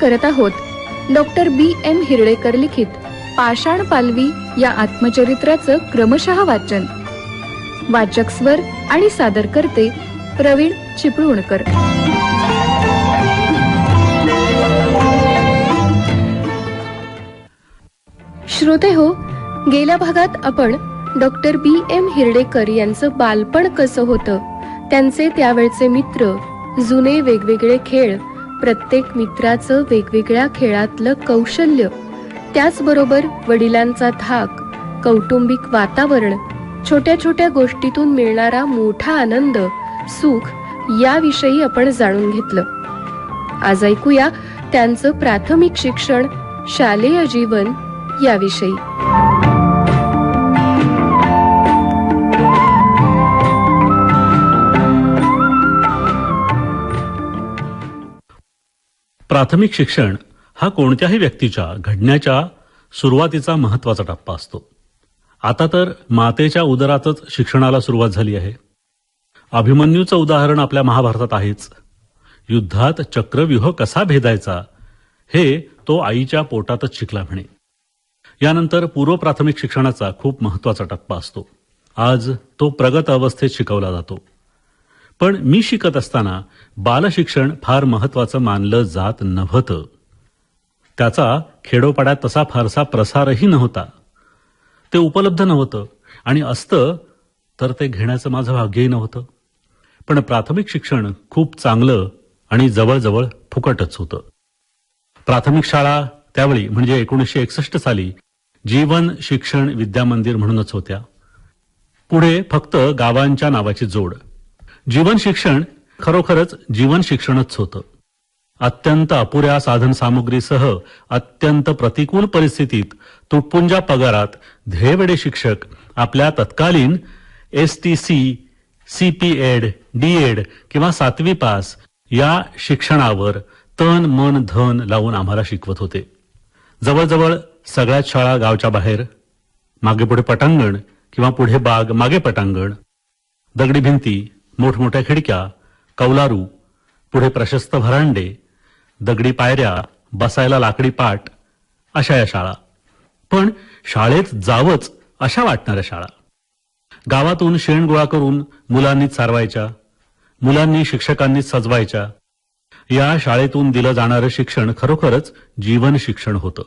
करत आहोत. डॉक्टर बी एम हिरडेकर लिखित पाषाण पालवी या आत्मचरित्राचं क्रमशः वाचन. वाचक स्वर आणि सादर करते प्रवीण चिपळूणकर. श्रोते हो गेल्या भागात आपण डॉक्टर बी एम हिरडेकर यांचं बालपण कसं होतं? त्यांचे त्यावेळचे मित्र जुने वेगवेगळे खेळ प्रत्येक मित्राचं वेगवेगळ्या खेळातलं कौशल्य. त्याचबरोबर वडिलांचा धाक कौटुंबिक वातावरण छोट्या छोट्या गोष्टीतून मिळणारा मोठा आनंद सुख याविषयी आपण जाणून घेतलं. आज ऐकूया त्यांचं प्राथमिक शिक्षण शालेय जीवन याविषयी. प्राथमिक शिक्षण हा कोणत्याही व्यक्तीच्या घडण्याच्या सुरुवातीचा महत्त्वाचा टप्पा असतो. आता तर मातेच्या उदरातच शिक्षणाला सुरुवात झाली आहे. अभिमन्यूचं उदाहरण आपल्या महाभारतात आहेच. युद्धात चक्रव्यूह कसा भेदायचा हे तो आईच्या पोटातच शिकला म्हणे. यानंतर पूर्व प्राथमिक शिक्षणाचा खूप महत्त्वाचा टप्पा असतो. आज तो प्रगत अवस्थेत शिकवला जातो. पण मी शिकत असताना बालशिक्षण फार महत्वाचं मानलं जात नव्हतं. त्याचा खेडोपाड्यात तसा फारसा प्रसारही नव्हता. ते उपलब्ध नव्हतं आणि असतं तर ते घेण्याचं माझं भाग्यही नव्हतं. पण प्राथमिक शिक्षण खूप चांगलं आणि जवळजवळ फुकटच होतं. प्राथमिक शाळा त्यावेळी म्हणजे एकोणीसशे एकसष्ट साली जीवन शिक्षण विद्यामंदिर म्हणूनच होत्या. पुढे फक्त गावांच्या नावाची जोड. जीवन शिक्षण खरोखरच जीवन शिक्षणच होतं. अत्यंत अपुऱ्या साधन सामुग्रीसह अत्यंत प्रतिकूल परिस्थितीत तुटपुंजा पगारात ध्येयवेडे शिक्षक आपल्या तत्कालीन S T C C P Ed D Ed किंवा सातवी पास या शिक्षणावर तन मन धन लावून आम्हाला शिकवत होते. जवळजवळ सगळ्याच शाळा गावच्या बाहेर मागे पुढे पटांगण किंवा पुढे बाग मागे पटांगण दगडी भिंती मोठमोठ्या खिडक्या कौलारू पुढे प्रशस्त भरांडे दगडी पायऱ्या बसायला लाकडी पाट अशा या शाळा. पण शाळेत जावंच अशा वाटणाऱ्या शाळा. गावातून शेण गोळा करून मुलांनीच सारवायच्या मुलांनी शिक्षकांनीच सजवायच्या. या शाळेतून दिलं जाणारं शिक्षण खरोखरच जीवन शिक्षण होतं.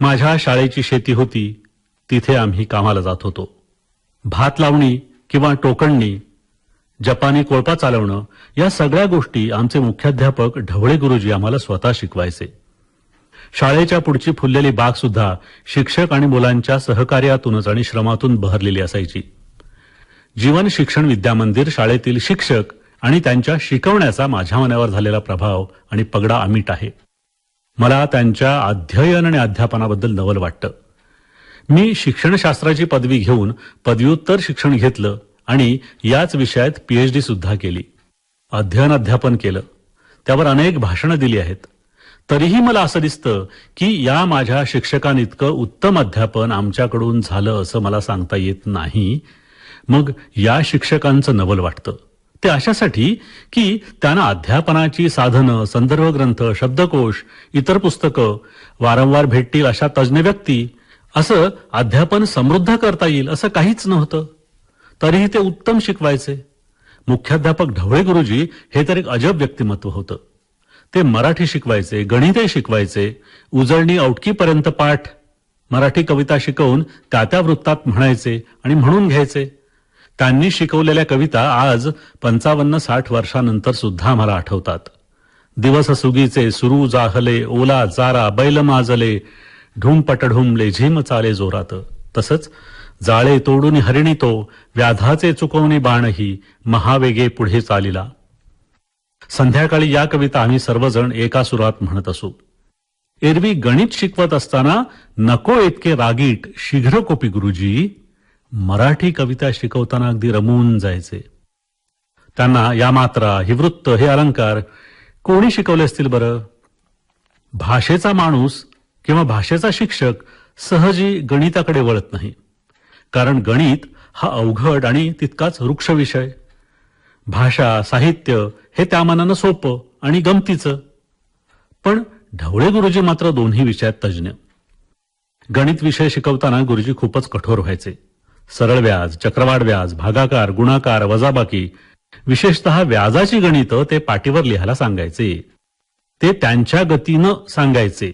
माझ्या शाळेची शेती होती तिथे आम्ही कामाला जात होतो. भात लावणी किंवा टोकणणी जपानी कोळपा चालवणं या सगळ्या गोष्टी आमचे मुख्याध्यापक ढवळे गुरुजी आम्हाला स्वतः शिकवायचे. शाळेच्या पुढची फुललेली बाग सुद्धा शिक्षक आणि मुलांच्या सहकार्यातूनच आणि श्रमातून बहरलेली असायची. जीवन शिक्षण विद्यामंदिर शाळेतील शिक्षक आणि त्यांच्या शिकवण्याचा माझ्या मनावर झालेला प्रभाव आणि पगडा अमिट आहे. मला त्यांच्या अध्ययन आणि अध्यापनाबद्दल नवल वाटतं. मी शिक्षणशास्त्राची पदवी घेऊन पदव्युत्तर शिक्षण घेतलं आणि याच विषयात पीएचडी सुद्धा केली. अध्ययन अध्यापन केलं. त्यावर अनेक भाषणं दिली आहेत. तरीही मला असं दिसतं की या माझ्या शिक्षकांइतकं उत्तम अध्यापन आमच्याकडून झालं असं मला सांगता येत नाही. मग या शिक्षकांचं नवल वाटतं. ते अशासाठी की त्यांना अध्यापनाची साधनं संदर्भ ग्रंथ शब्दकोश इतर पुस्तकं वारंवार भेटतील अशा तज्ज्ञ व्यक्ती असं अध्यापन समृद्ध करता येईल असं काहीच नव्हतं. तरीही ते उत्तम शिकवायचे. मुख्याध्यापक ढवळे गुरुजी हे तर एक अजब व्यक्तिमत्व होतं. ते मराठी शिकवायचे गणितही शिकवायचे उजळणी औटकीपर्यंत पाठ मराठी कविता शिकवून त्या त्या वृत्तात म्हणायचे आणि म्हणून घ्यायचे. त्यांनी शिकवलेल्या कविता आज पंचावन्न साठ वर्षानंतर सुद्धा आम्हाला आठवतात. दिवस सुगीचे सुरू जाहले ओला चारा बैल माजले ढुम पटढुमले झिम चाले जोरात. तसंच जाळे तोडून हरिणी तो व्याधाचे चुकवणी बाणही महावेगे पुढे चालिला. संध्याकाळी या कविता आम्ही सर्वजण एका सुरात म्हणत असू. एरवी गणित शिकवत असताना नको इतके रागीट शीघ्र कोपी गुरुजी. मराठी कविता शिकवताना अगदी रमून जायचे. त्यांना या मात्रा ही वृत्त हे अलंकार कोणी शिकवले असतील बरं? भाषेचा माणूस किंवा भाषेचा शिक्षक सहजी गणिताकडे वळत नाही. कारण गणित हा अवघड आणि तितकाच वृक्ष विषय. भाषा साहित्य हे त्या मानानं सोपं आणि गमतीचं. पण ढवळे गुरुजी मात्र दोन्ही विषयात तज्ज्ञ. गणित विषय शिकवताना गुरुजी खूपच कठोर व्हायचे. सरळ व्याज चक्रवाढ व्याज भागाकार गुणाकार वजाबाकी विशेषतः व्याजाची गणित ते पाटीवर लिहायला सांगायचे. ते त्यांच्या गतीनं सांगायचे.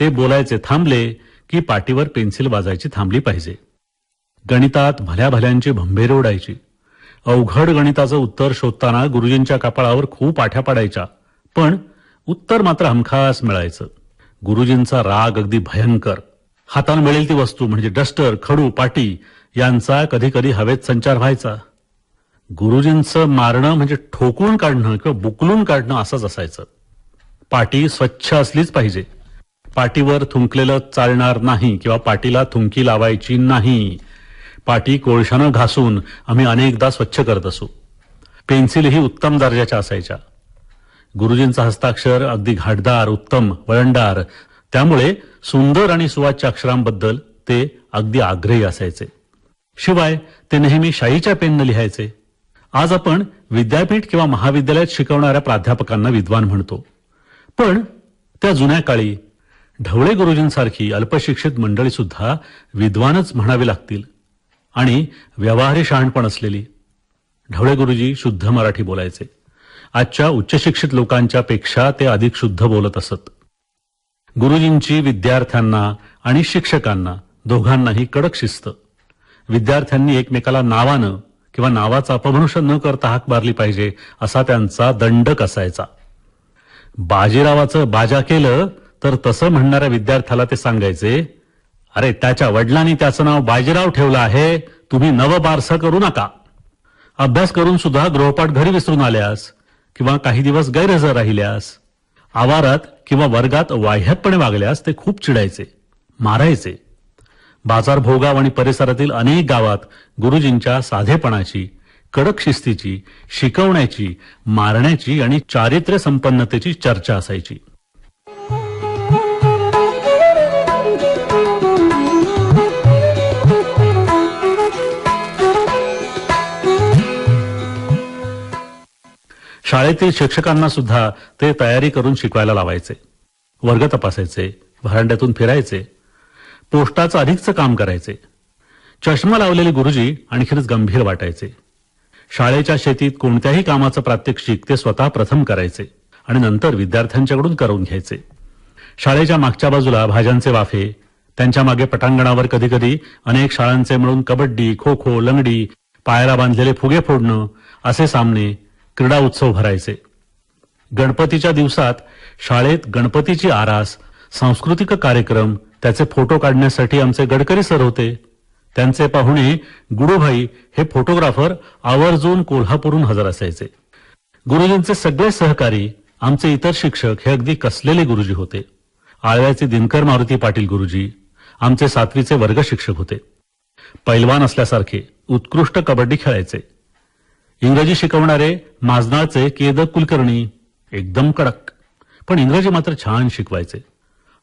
ते बोलायचे थांबले की पाटीवर पेन्सिल वाजायची थांबली पाहिजे. गणितात भल्या भल्यांची भंभेरे उडायची अवघड गणिताचं उत्तर शोधताना गुरुजींच्या कपाळावर खूप आठ्या पडायच्या. पण उत्तर मात्र हमखास मिळायचं. गुरुजींचा राग अगदी भयंकर. हातानं मिळेल ती वस्तू म्हणजे डस्टर खडू पाटी यांचा कधी कधी हवेत संचार व्हायचा. गुरुजींचं मारणं म्हणजे ठोकून काढणं किंवा बुकलून काढणं असंच असायचं. पाटी स्वच्छ असलीच पाहिजे. पाटीवर थुंकलेलं चालणार नाही किंवा पाटीला थुंकी लावायची नाही. पाटी कोळशानं घासून आम्ही अनेकदा स्वच्छ करत असू. पेन्सिलही उत्तम दर्जाच्या असायच्या. गुरुजींचा हस्ताक्षर अगदी घाटदार उत्तम वळणदार. त्यामुळे सुंदर आणि सुवाच्य अक्षरांबद्दल ते अगदी आग्रही असायचे. शिवाय ते नेहमी शाईच्या पेननं लिहायचे. आज आपण विद्यापीठ किंवा महाविद्यालयात शिकवणाऱ्या प्राध्यापकांना विद्वान म्हणतो. पण त्या जुन्या काळी ढवळे गुरुजींसारखी अल्पशिक्षित मंडळी सुद्धा विद्वानच म्हणावी लागतील. आणि व्यवहारी शहाणपण असलेली. ढवळे गुरुजी शुद्ध मराठी बोलायचे. आजच्या उच्चशिक्षित लोकांच्या पेक्षा ते अधिक शुद्ध बोलत असत. गुरुजींची विद्यार्थ्यांना आणि शिक्षकांना दोघांनाही कडक शिस्त. विद्यार्थ्यांनी एकमेकाला नावानं किंवा नावाचा अपभ्रंश न करता हाक मारली पाहिजे असा त्यांचा दंडक असायचा बाजीरावाचं बाजा केलं तर तसं म्हणणाऱ्या विद्यार्थ्याला ते सांगायचे अरे त्याच्या वडिलांनी त्याचं नाव बाजीराव ठेवलं आहे. तुम्ही नवबारसं करू नका. अभ्यास करून सुद्धा गृहपाठ घरी विसरून आल्यास किंवा काही दिवस गैरहजर राहिल्यास आवारात किंवा वर्गात वाह्यातपणे वागल्यास ते खूप चिडायचे मारायचे. बाजार भोगाव आणि परिसरातील अनेक गावात गुरुजींच्या साधेपणाची कडक शिस्तीची शिकवण्याची मारण्याची आणि चारित्र्य संपन्नतेची चर्चा असायची. शाळेतील शिक्षकांना सुद्धा ते तयारी करून शिकवायला लावायचे. वर्ग तपासायचे व्हरांड्यातून फिरायचे पोस्टाचं अधिकचं काम करायचे. चष्मा लावलेले गुरुजी आणखीनच गंभीर वाटायचे. शाळेच्या शेतीत कोणत्याही कामाचं प्रात्यक्षिक ते स्वतः प्रथम करायचे आणि नंतर विद्यार्थ्यांच्याकडून करून घ्यायचे. शाळेच्या मागच्या बाजूला भाज्यांचे वाफे त्यांच्या मागे पटांगणावर कधी कधी अनेक शाळांचे मिळून कबड्डी खो खो लंगडी पायाला बांधलेले फुगे फोडणं असे सामने क्रीडा उत्सव भरायचे. गणपतीच्या दिवसात शाळेत गणपतीची आरास सांस्कृतिक कार्यक्रम त्याचे फोटो काढण्यासाठी आमचे गडकरी सर होते. त्यांचे पाहुणे गुडूभाई हे फोटोग्राफर आवर्जून कोल्हापूरहून हजर असायचे. गुरुजींचे सगळे सहकारी आमचे इतर शिक्षक हे अगदी कसलेले गुरुजी होते. आळव्याचे दिनकर मारुती पाटील गुरुजी आमचे सातवीचे वर्ग शिक्षक होते. पैलवान असल्यासारखे उत्कृष्ट कबड्डी खेळायचे. इंग्रजी शिकवणारे माजनाळचे केद कुलकर्णी एकदम कडक. पण इंग्रजी मात्र छान शिकवायचे.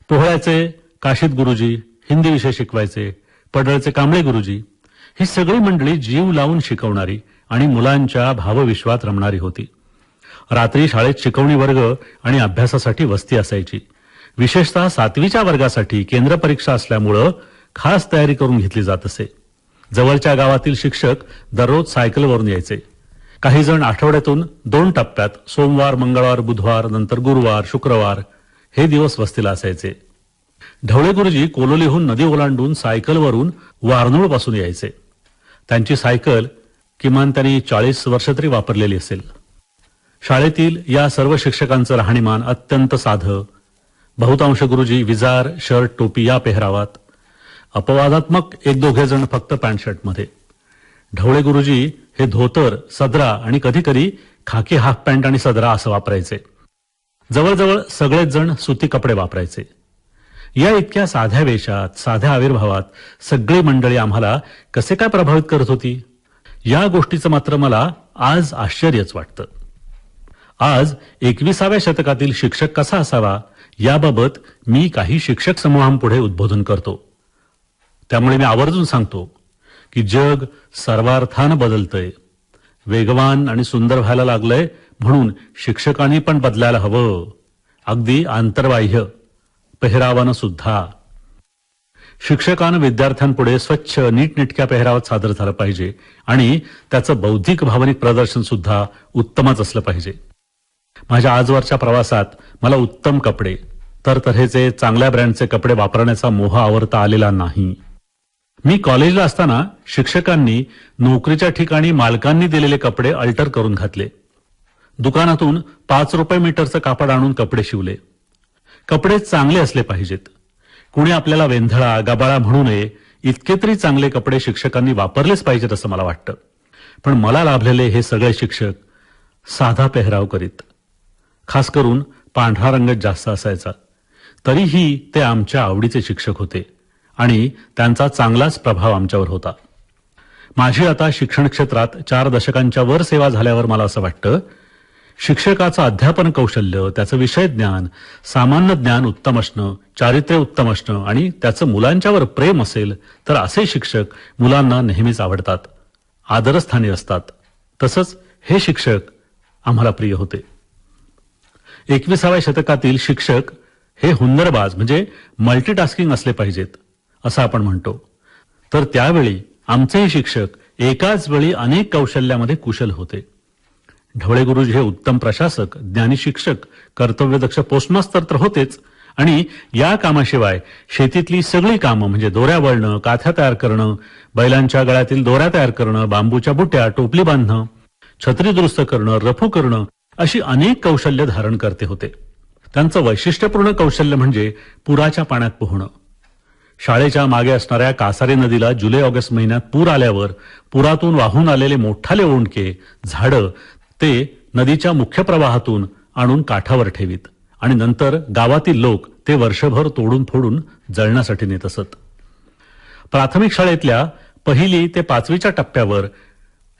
पोहळ्याचे काशीद गुरुजी हिंदी विषय शिकवायचे पडळचे कांबळे गुरुजी ही सगळी मंडळी जीव लावून शिकवणारी आणि मुलांच्या भावविश्वात रमणारी होती. रात्री शाळेत शिकवणी वर्ग आणि अभ्यासासाठी वस्ती असायची. विशेषतः सातवीच्या वर्गासाठी केंद्र परीक्षा असल्यामुळं खास तयारी करून घेतली जात असे. जवळच्या गावातील शिक्षक दररोज सायकलवरून यायचे. काही जण आठवड्यातून दोन टप्प्यात सोमवार मंगळवार बुधवार नंतर गुरुवार शुक्रवार हे दिवस वस्तीला असायचे. ढवळे गुरुजी कोलोलीहून नदी ओलांडून सायकलवरून वारनूळपासून यायचे. त्यांची सायकल किमान त्यांनी चाळीस वर्ष तरी वापरलेली असेल. शाळेतील या सर्व शिक्षकांचं राहणीमान अत्यंत साधं. बहुतांश गुरुजी विजार शर्ट टोपी या पेहरावात. अपवादात्मक एक दोघे जण फक्त पॅन्ट शर्टमध्ये ढवळे गुरुजी हे धोतर सदरा आणि कधीकधी खाकी हाफ पॅन्ट आणि सदरा असं वापरायचे. जवळजवळ सगळेच जण सुती कपडे वापरायचे. या इतक्या साध्या वेशात साध्या आविर्भावात सगळी मंडळी आम्हाला कसे काय प्रभावित करत होती? या गोष्टीचं मात्र मला आज आश्चर्यच वाटतं. आज एकविसाव्या शतकातील शिक्षक कसा असावा याबाबत मी काही शिक्षक समूहांपुढे उद्बोधन करतो. त्यामुळे मी आवर्जून सांगतो की जग सर्वार्थानं बदलतंय. वेगवान आणि सुंदर व्हायला लागलंय म्हणून शिक्षकांनी पण बदलायला हवं. अगदी आंतरबाह्य. पेहरावानं सुद्धा. शिक्षकानं विद्यार्थ्यांपुढे स्वच्छ नीटनेटक्या पेहरावात सादर झालं पाहिजे आणि त्याचं बौद्धिक भावनिक प्रदर्शन सुद्धा उत्तमच असलं पाहिजे. माझ्या आजवरच्या प्रवासात मला उत्तम कपडे तर तऱ्हेचे चांगल्या ब्रँडचे कपडे वापरण्याचा मोह आवरता आलेला नाही. मी कॉलेजला असताना शिक्षकांनी नोकरीच्या ठिकाणी मालकांनी दिलेले कपडे अल्टर करून घातले. दुकानातून पाच रुपये मीटरचं कापड आणून कपडे शिवले. कपडे चांगले असले पाहिजेत. कुणी आपल्याला वेंधळा गबाळा म्हणू नये इतके तरी चांगले कपडे शिक्षकांनी वापरलेच पाहिजेत असं मला वाटतं. पण मला लाभलेले हे सगळे शिक्षक साधा पेहराव करीत. खास करून पांढरा रंगच जास्त असायचा. तरीही ते आमच्या आवडीचे शिक्षक होते. आणि त्यांचा चांगलाच प्रभाव आमच्यावर होता. माझी आता शिक्षण क्षेत्रात चार दशकांच्या वर सेवा झाल्यावर मला असं वाटतं शिक्षकाचं अध्यापन कौशल्य त्याचं विषय ज्ञान सामान्य ज्ञान उत्तम असणं चारित्र्य उत्तम असणं आणि त्याचं मुलांच्यावर प्रेम असेल तर असे शिक्षक मुलांना नेहमीच आवडतात. आदरस्थानी असतात. तसंच हे शिक्षक आम्हाला प्रिय होते. एकविसाव्या शतकातील शिक्षक हे हुन्नरबाज म्हणजे मल्टीटास्किंग असले पाहिजेत. असं आपण म्हणतो. तर त्यावेळी आमचेही शिक्षक एकाच वेळी अनेक कौशल्यामध्ये कुशल होते. ढवळे गुरुजी हे उत्तम प्रशासक ज्ञानी शिक्षक कर्तव्यदक्ष पोस्टमास्तर तर होतेच. आणि या कामाशिवाय शेतीतली सगळी कामं म्हणजे दोऱ्या वळणं काथ्या तयार करणं बैलांच्या गळ्यातील दोऱ्या तयार करणं बांबूच्या बुट्या टोपली बांधणं छत्री दुरुस्त करणं रफू करणं अशी अनेक कौशल्य धारण करते होते. त्यांचं वैशिष्ट्यपूर्ण कौशल्य म्हणजे पुराच्या पाण्यात पोहणं. शाळेच्या मागे असणाऱ्या कासारे नदीला जुलै ऑगस्ट महिन्यात पूर आल्यावर पुरातून वाहून आलेले मोठाले ओंडके झाडं ते नदीच्या मुख्य प्रवाहातून आणून काठावर ठेवीत. आणि नंतर गावातील लोक ते वर्षभर तोडून फोडून जळण्यासाठी नेत असत. प्राथमिक शाळेतल्या पहिली ते पाचवीच्या टप्प्यावर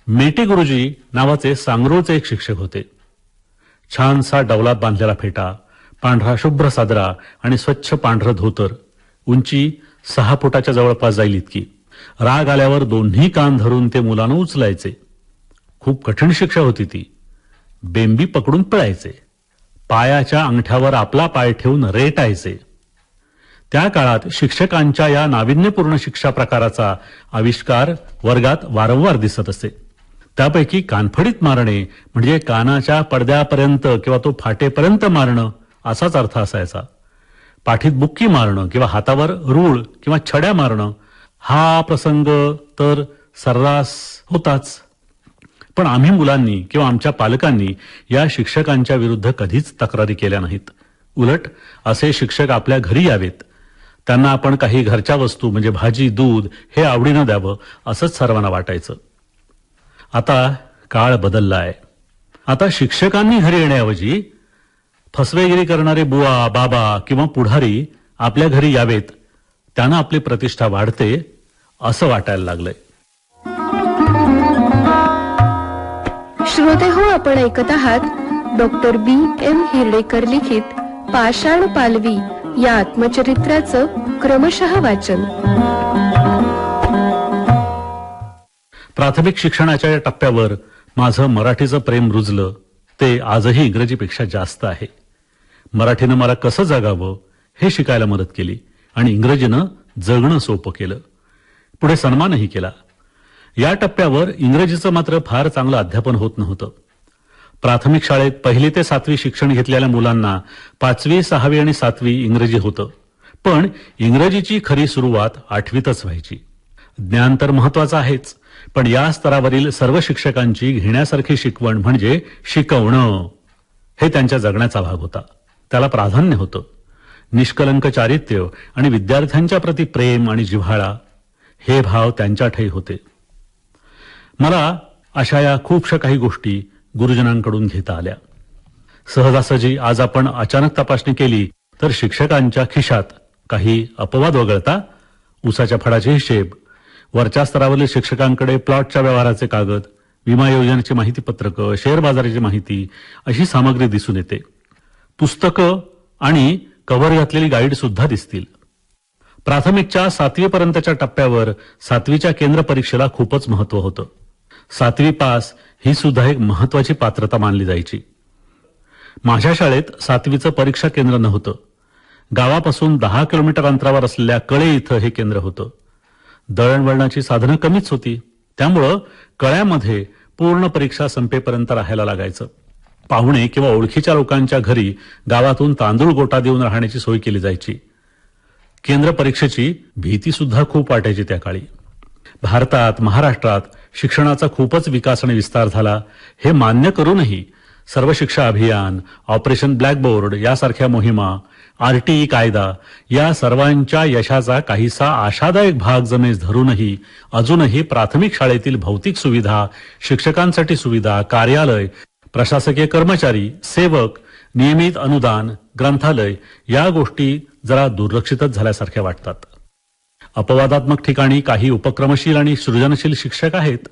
मेटे गुरुजी नावाचे सांगरोळचे एक शिक्षक होते. छानसा डवलात बांधलेला फेटा पांढरा शुभ्र सादरा आणि स्वच्छ पांढरं धोतर उंची सहा फुटाच्या जवळपास जाईल इतकी. राग आल्यावर दोन्ही कान धरून ते मुलानं उचलायचे. खूप कठीण शिक्षा होती ती. बेंबी पकडून पळायचे. पायाच्या अंगठ्यावर आपला पाय ठेवून रेटायचे. त्या काळात शिक्षकांच्या या नाविन्यपूर्ण शिक्षा प्रकाराचा आविष्कार वर्गात वारंवार दिसत असे. त्यापैकी कानफडीत मारणे म्हणजे कानाच्या पडद्यापर्यंत किंवा तो फाटेपर्यंत मारणं असाच अर्थ असायचा. पाठीत बुक्की मारणं किंवा हातावर रूळ किंवा छड्या मारणं हा प्रसंग तर सर्रास होताच. पण आम्ही मुलांनी किंवा आमच्या पालकांनी या शिक्षकांच्या विरुद्ध कधीच तक्रारी केल्या नाहीत. उलट असे शिक्षक आपल्या घरी यावेत. त्यांना आपण काही घरच्या वस्तू म्हणजे भाजी दूध हे आवडीनं द्यावं असंच सर्वांना वाटायचं. आता काळ बदललाय. आता शिक्षकांनी घरी येण्याऐवजी फसवेगिरी करणारे बुवा बाबा किंवा पुढारी आपल्या घरी यावेत. त्यांना आपली प्रतिष्ठा वाढते असं वाटायला लागलंय. श्रोते हो आपण ऐकत आहात डॉक्टर बी एम हिरडेकर लिखित पाषाण पालवी या आत्मचरित्राचं क्रमशः वाचन. प्राथमिक शिक्षणाच्या या टप्प्यावर माझं मराठीचं प्रेम रुजलं ते आजही इंग्रजीपेक्षा जास्त आहे. मराठीनं मला कसं जगावं हे शिकायला मदत केली आणि इंग्रजीनं जगणं सोपं केलं. पुढे सन्मानही केला. या टप्प्यावर इंग्रजीचं मात्र फार चांगलं अध्यापन होत नव्हतं. प्राथमिक शाळेत पहिली ते सातवी शिक्षण घेतलेल्या मुलांना पाचवी सहावी आणि सातवी इंग्रजी होतं. पण इंग्रजीची खरी सुरुवात आठवीतच व्हायची. ज्ञान तर महत्वाचं आहेच पण या स्तरावरील सर्व शिक्षकांची घेण्यासारखी शिकवण म्हणजे शिकवणं. हे त्यांच्या जगण्याचा भाग होता. त्याला प्राधान्य होतं. निष्कलंक चारित्र्य आणि विद्यार्थ्यांच्या प्रती प्रेम आणि जिव्हाळा हे भाव त्यांच्या ठाई होते. मला अशा या खूपशा काही गोष्टी गुरुजनांकडून घेता आल्या. सहजासहजी आज आपण अचानक तपासणी केली तर शिक्षकांच्या खिशात काही अपवाद वगळता उसाच्या फडाचे हिशेब वरच्या स्तरावरील शिक्षकांकडे प्लॉटच्या व्यवहाराचे कागद विमा योजनेची माहिती पत्रकं शेअर बाजाराची माहिती अशी सामग्री दिसून येते. पुस्तकं आणि कव्हर घातलेली गाईड सुद्धा दिसतील. प्राथमिकच्या सातवीपर्यंतच्या टप्प्यावर सातवीच्या केंद्र परीक्षेला खूपच महत्त्व होतं. सातवी पास ही सुद्धा एक महत्वाची पात्रता मानली जायची. माझ्या शाळेत सातवीचं परीक्षा केंद्र नव्हतं. गावापासून दहा किलोमीटर अंतरावर असलेल्या कळे इथं हे केंद्र होतं. दळणवळणाची साधनं कमीच होती. त्यामुळं कळ्यामध्ये पूर्ण परीक्षा संपेपर्यंत राहायला लागायचं. पाहुणे किंवा ओळखीच्या लोकांच्या घरी गावातून तांदूळ गोटा देऊन राहण्याची सोय केली जायची. केंद्र परीक्षेची भीती सुद्धा खूप वाटायची त्या काळी. भारतात महाराष्ट्रात शिक्षणाचा खूपच विकास आणि विस्तार झाला. हे मान्य करूनही सर्व शिक्षा अभियान ऑपरेशन ब्लॅकबोर्ड यासारख्या मोहिमा आरटीई कायदा या सर्वांच्या यशाचा काहीसा आशादायक भाग जमेस धरूनही अजूनही प्राथमिक शाळेतील भौतिक सुविधा शिक्षकांसाठी सुविधा कार्यालय प्रशासकीय कर्मचारी सेवक नियमित अनुदान ग्रंथालय या गोष्टी जरा दुर्लक्षितच झाल्यासारख्या वाटतात. अपवादात्मक ठिकाणी काही उपक्रमशील आणि सृजनशील शिक्षक आहेत.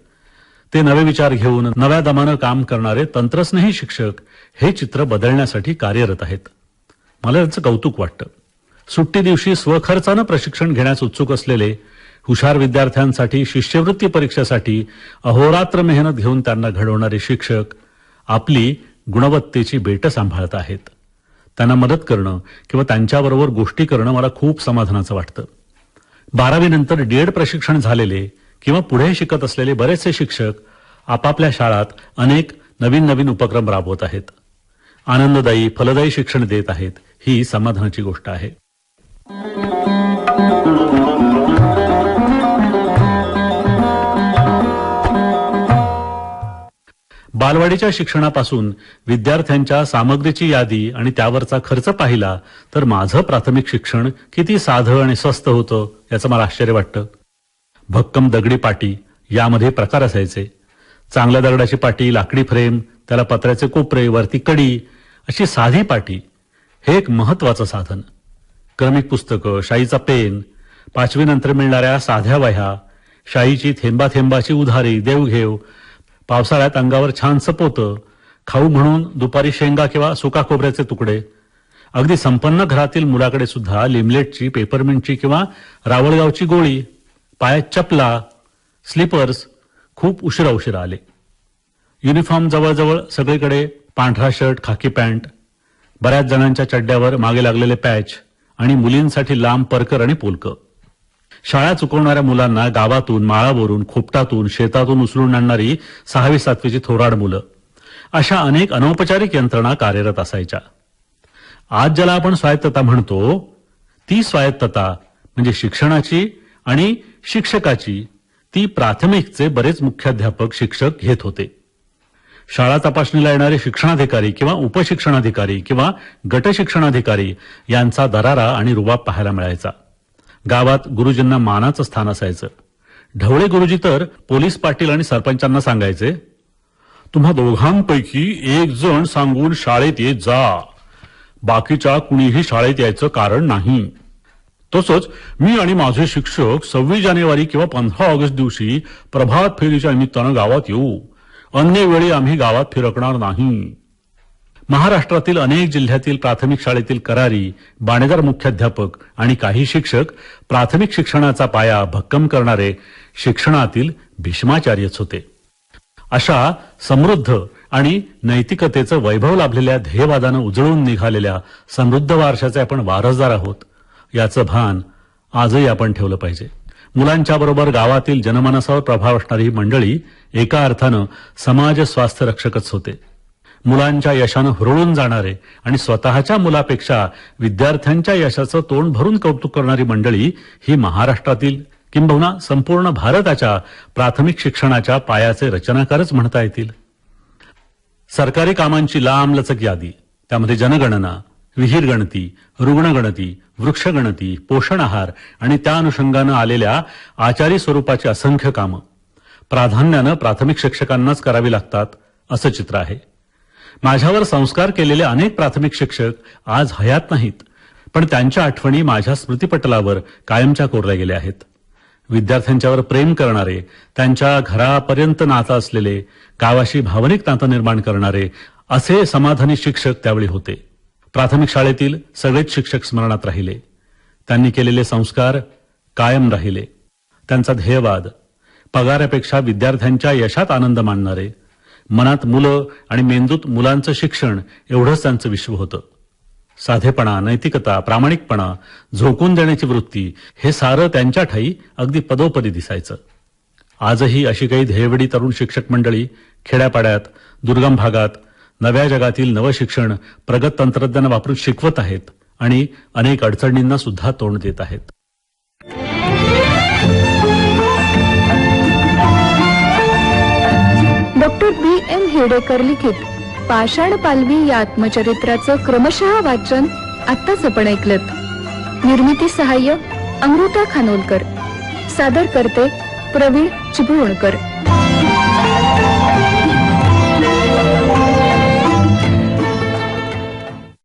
ते नवे विचार घेऊन नव्या दमानं काम करणारे तंत्रस्नेही शिक्षक हे चित्र बदलण्यासाठी कार्यरत आहेत. मला त्यांचं कौतुक वाटतं. सुट्टी दिवशी स्वखर्चानं प्रशिक्षण घेण्यास उत्सुक असलेले हुशार विद्यार्थ्यांसाठी शिष्यवृत्ती परीक्षेसाठी अहोरात्र मेहनत घेऊन त्यांना घडवणारे शिक्षक आपली गुणवत्तेची बेटं सांभाळत आहेत. त्यांना मदत करणं किंवा त्यांच्याबरोबर गोष्टी करणं मला खूप समाधानाचं वाटतं. बारावी नंतर डीएड प्रशिक्षण झालेले किंवा पुढे शिकत असलेले बरेचसे शिक्षक आपापल्या शाळात अनेक नवीन नवीन उपक्रम राबवत आहेत. आनंददायी फलदायी शिक्षण देत आहेत ही समाधानाची गोष्ट आहे. बालवाडीच्या शिक्षणापासून विद्यार्थ्यांच्या सामग्रीची यादी आणि त्यावरचा खर्च पाहिला तर माझं प्राथमिक शिक्षण किती साधं आणि स्वस्त होतं याचं मला आश्चर्य वाटतं. भक्कम दगडी पाटी यामध्ये प्रकार असायचे. चांगल्या दगडाची पाटी लाकडी फ्रेम त्याला पत्र्याचे कोपरे वरती कडी अशी साधी पाटी. हे एक महत्वाचं साधन. क्रमिक पुस्तकं शाईचा पेन पाचवी नंतर मिळणाऱ्या साध्या वह्या शाईची थेंबा थेंबाची उधारी देवघेव पावसाळ्यात अंगावर छान सपोतं खाऊ म्हणून दुपारी शेंगा किंवा सुका खोबऱ्याचे तुकडे. अगदी संपन्न घरातील मुलाकडे सुद्धा लिमलेटची पेपरमिंटची किंवा रावळगावची गोळी पायात चपला स्लीपर्स खूप उशिरा उशिरा आले. युनिफॉर्म जवळजवळ सगळीकडे पांढरा शर्ट खाकी पॅन्ट बऱ्याच जणांच्या चड्ड्यावर मागे लागलेले पॅच आणि मुलींसाठी लांब परकर आणि पोलकं. शाळा चुकवणाऱ्या मुलांना गावातून माळावरून खोपटातून शेतातून उचलून आणणारी सहावी सातवीची थोराड मुलं. अशा अनेक अनौपचारिक यंत्रणा कार्यरत असायच्या. आज ज्याला आपण स्वायत्तता म्हणतो ती स्वायत्तता म्हणजे शिक्षणाची आणि शिक्षकाची ती प्राथमिकचे बरेच मुख्याध्यापक शिक्षक घेत होते. शाळा तपासणीला येणारे शिक्षणाधिकारी किंवा उपशिक्षणाधिकारी किंवा गट शिक्षणाधिकारी यांचा दरारा आणि रुबाब पाहायला मिळायचा. गावात गुरुजींना मानाचं स्थान असायचं. ढवळे गुरुजी तर पोलीस पाटील आणि सरपंचांना सांगायचे तुम्हा दोघांपैकी एक जण सांगून शाळेत येत जा. बाकीच्या कुणीही शाळेत यायचं कारण नाही. तसंच मी आणि माझे शिक्षक सव्वीस जानेवारी किंवा पंधरा ऑगस्ट दिवशी प्रभात फेरीच्या निमित्तानं गावात येऊ. अन्य वेळी आम्ही गावात फिरकणार नाही. महाराष्ट्रातील अनेक जिल्ह्यातील प्राथमिक शाळेतील करारी बाणेदार मुख्याध्यापक आणि काही शिक्षक प्राथमिक शिक्षणाचा पाया भक्कम करणारे शिक्षणातील भीष्माचार्यच होते. अशा समृद्ध आणि नैतिकतेचं वैभव लाभलेल्या ध्येयवादानं उजळून निघालेल्या समृद्ध वारशाचे आपण वारसदार आहोत. याचं भान आजही आपण ठेवलं पाहिजे. मुलांच्या बरोबर गावातील जनमानसावर प्रभाव असणारी ही मंडळी एका अर्थानं समाज स्वास्थ्य रक्षकच होते. मुलांच्या यशानं हुरळून जाणारे आणि स्वतःच्या मुलापेक्षा विद्यार्थ्यांच्या यशाचं तोंड भरून कौतुक करणारी मंडळी ही महाराष्ट्रातील किंबहुना संपूर्ण भारताच्या प्राथमिक शिक्षणाच्या पायाचे रचनाकारच म्हणता येतील. सरकारी कामांची लांबलचक यादी त्यामध्ये जनगणना विहीर गणती रुग्णगणती वृक्षगणती पोषण आहार आणि त्या अनुषंगानं आलेल्या आचारी स्वरूपाची असंख्य कामं. प्राधान्यानं प्राथमिक शिक्षकांनाच करावी लागतात असं चित्र आहे. माझ्यावर संस्कार केलेले अनेक प्राथमिक शिक्षक आज हयात नाहीत पण त्यांच्या आठवणी माझ्या स्मृतीपटलावर कायमच्या कोरल्या गेल्या आहेत. विद्यार्थ्यांच्यावर प्रेम करणारे त्यांच्या घरापर्यंत नातं असलेले गावाशी भावनिक नातं निर्माण करणारे असे समाधानी शिक्षक त्यावेळी होते. प्राथमिक शाळेतील सगळेच शिक्षक स्मरणात राहिले. त्यांनी केलेले संस्कार कायम राहिले. त्यांचा ध्येयवाद पगारापेक्षा विद्यार्थ्यांच्या यशात आनंद मानणारे मनात मुलं आणि मेंदूत मुलांचं शिक्षण एवढंच त्यांचं विश्व होतं. साधेपणा नैतिकता प्रामाणिकपणा झोकून देण्याची वृत्ती हे सारं त्यांच्या ठाई अगदी पदोपदी दिसायचं. आजही अशी काही ध्येयवडी तरुण शिक्षक मंडळी खेड्यापाड्यात दुर्गम भागात नव्या जगातील नवशिक्षण प्रगत तंत्रज्ञान वापरून शिकवत आहेत आणि अनेक अडचणींना सुद्धा तोंड देत आहेत. खेडेकर लिखित पाषाण पालवी या आत्मचरित्राचं क्रमशः वाचन आत्ताच आपण ऐकलत. निर्मिती सहाय्य अमृता खानोलकर सादर करते प्रवीण चिपळूणकर